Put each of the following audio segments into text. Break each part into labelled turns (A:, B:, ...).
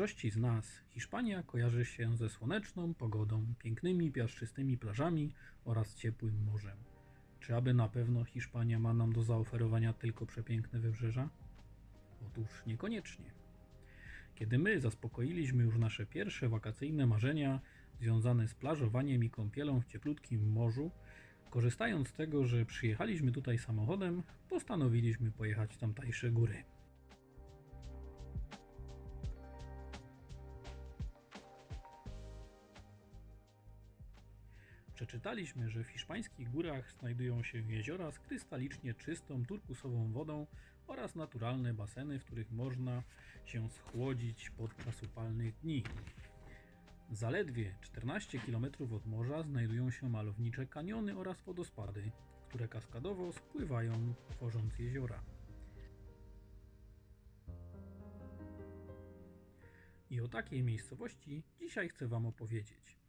A: Większości z nas Hiszpania kojarzy się ze słoneczną pogodą, pięknymi piaszczystymi plażami oraz ciepłym morzem. Czy aby na pewno Hiszpania ma nam do zaoferowania tylko przepiękne wybrzeża? Otóż niekoniecznie. Kiedy my zaspokoiliśmy już nasze pierwsze wakacyjne marzenia związane z plażowaniem i kąpielą w cieplutkim morzu, korzystając z tego, że przyjechaliśmy tutaj samochodem, postanowiliśmy pojechać w tamtejsze góry. Przeczytaliśmy, że w hiszpańskich górach znajdują się jeziora z krystalicznie czystą, turkusową wodą oraz naturalne baseny, w których można się schłodzić podczas upalnych dni. Zaledwie 14 km od morza znajdują się malownicze kaniony oraz wodospady, które kaskadowo spływają, tworząc jeziora. I o takiej miejscowości dzisiaj chcę Wam opowiedzieć.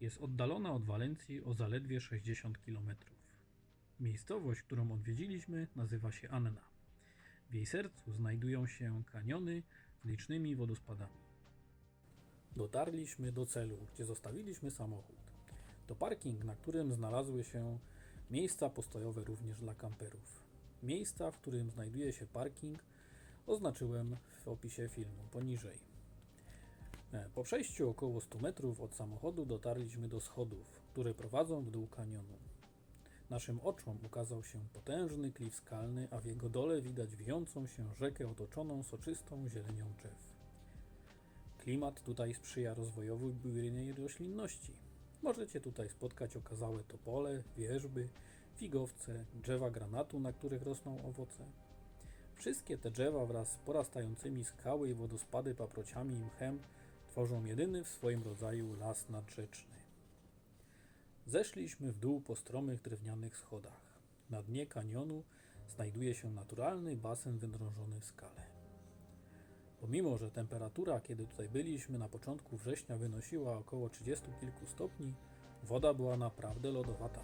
A: Jest oddalona od Walencji o zaledwie 60 km. Miejscowość, którą odwiedziliśmy, nazywa się Anna. W jej sercu znajdują się kaniony z licznymi wodospadami. Dotarliśmy do celu, gdzie zostawiliśmy samochód. To parking, na którym znalazły się miejsca postojowe również dla kamperów. Miejsca, w którym znajduje się parking, oznaczyłem w opisie filmu poniżej. E, Po przejściu około 100 metrów od samochodu dotarliśmy do schodów, które prowadzą w dół kanionu. Naszym oczom ukazał się potężny klif skalny, a w jego dole widać wijącą się rzekę otoczoną soczystą zielenią drzew. Klimat tutaj sprzyja rozwojowi bujnej roślinności. Możecie tutaj spotkać okazałe topole, wierzby, figowce, drzewa granatu, na których rosną owoce. Wszystkie te drzewa wraz z porastającymi skały i wodospady paprociami i mchem tworzą jedyny w swoim rodzaju las nadrzeczny. Zeszliśmy w dół po stromych drewnianych schodach. Na dnie kanionu znajduje się naturalny basen wydrążony w skale. Pomimo, że temperatura, kiedy tutaj byliśmy na początku września wynosiła około 30 kilku stopni, woda była naprawdę lodowata.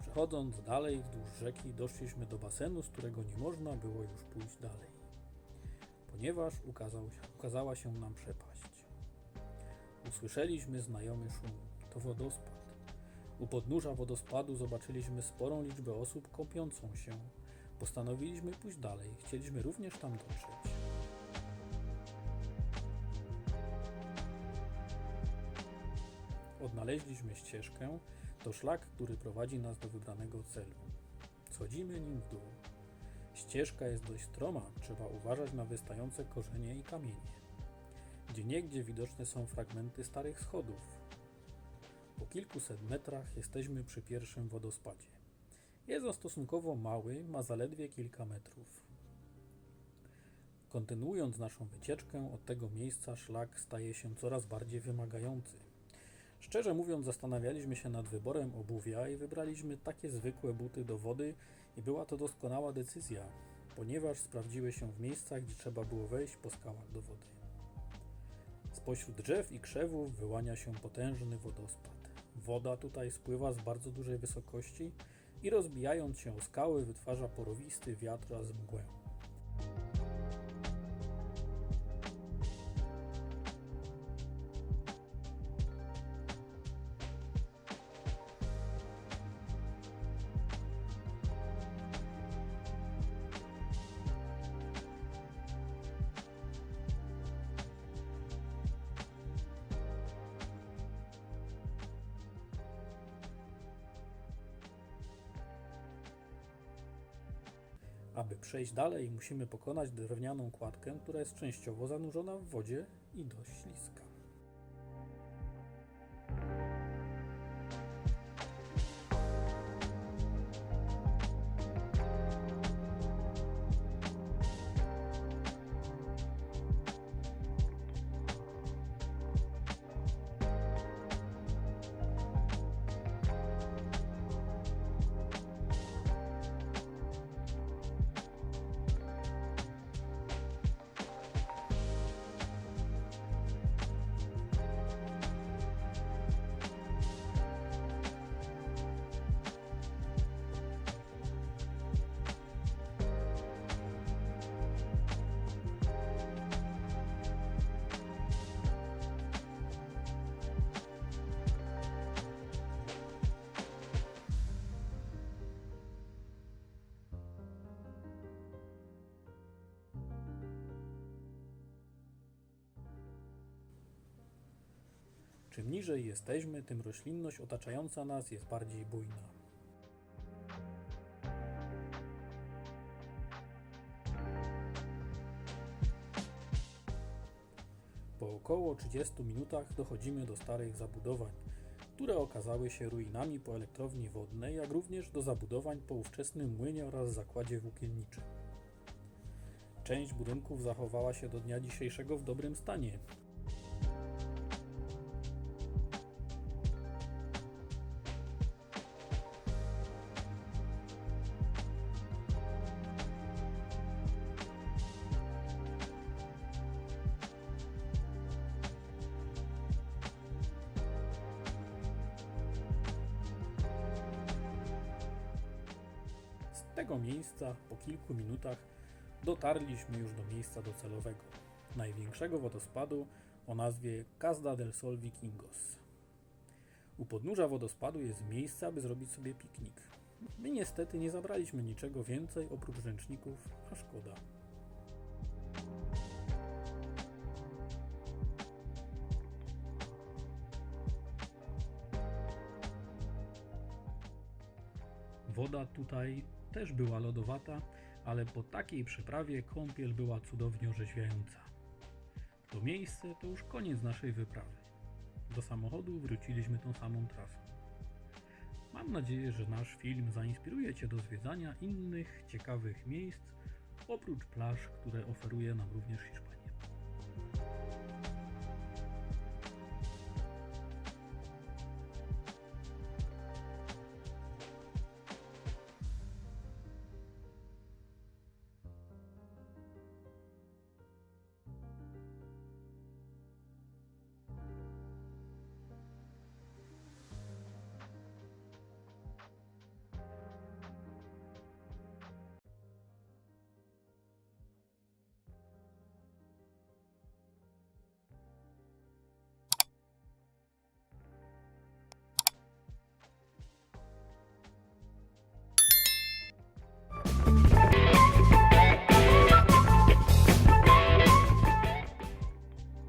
A: Przechodząc dalej wzdłuż rzeki, doszliśmy do basenu, z którego nie można było już pójść dalej, ponieważ ukazał ukazała się nam przepaść. Usłyszeliśmy znajomy szum. To wodospad. U podnóża wodospadu zobaczyliśmy sporą liczbę osób kąpiącą się. Postanowiliśmy pójść dalej. Chcieliśmy również tam dotrzeć. Odnaleźliśmy ścieżkę. To szlak, który prowadzi nas do wybranego celu. Schodzimy nim w dół. Ścieżka jest dość stroma, trzeba uważać na wystające korzenie i kamienie. Gdzieniegdzie widoczne są fragmenty starych schodów. Po kilkuset metrach jesteśmy przy pierwszym wodospadzie. Jest on stosunkowo mały, ma zaledwie kilka metrów. Kontynuując naszą wycieczkę, od tego miejsca szlak staje się coraz bardziej wymagający. Szczerze mówiąc, zastanawialiśmy się nad wyborem obuwia i wybraliśmy takie zwykłe buty do wody i była to doskonała decyzja, ponieważ sprawdziły się w miejscach, gdzie trzeba było wejść po skałach do wody. Spośród drzew i krzewów wyłania się potężny wodospad. Woda tutaj spływa z bardzo dużej wysokości i rozbijając się o skały wytwarza porowisty wiatr oraz mgłę. Aby przejść dalej, musimy pokonać drewnianą kładkę, która jest częściowo zanurzona w wodzie i dość śliska. Czym niżej jesteśmy, tym roślinność otaczająca nas jest bardziej bujna. Po około 30 minutach dochodzimy do starych zabudowań, które okazały się ruinami po elektrowni wodnej, jak również do zabudowań po ówczesnym młynie oraz zakładzie włókienniczym. Część budynków zachowała się do dnia dzisiejszego w dobrym stanie. Tego miejsca po kilku minutach dotarliśmy już do miejsca docelowego, największego wodospadu o nazwie Casda del Sol Vikingos. U podnóża wodospadu jest miejsce, aby zrobić sobie piknik. My niestety nie zabraliśmy niczego więcej oprócz ręczników, a szkoda. Woda tutaj też była lodowata, ale po takiej przeprawie kąpiel była cudownie orzeźwiająca. To miejsce to już koniec naszej wyprawy. Do samochodu wróciliśmy tą samą trasą. Mam nadzieję, że nasz film zainspiruje Cię do zwiedzania innych ciekawych miejsc, oprócz plaż, które oferuje nam również Hiszpania.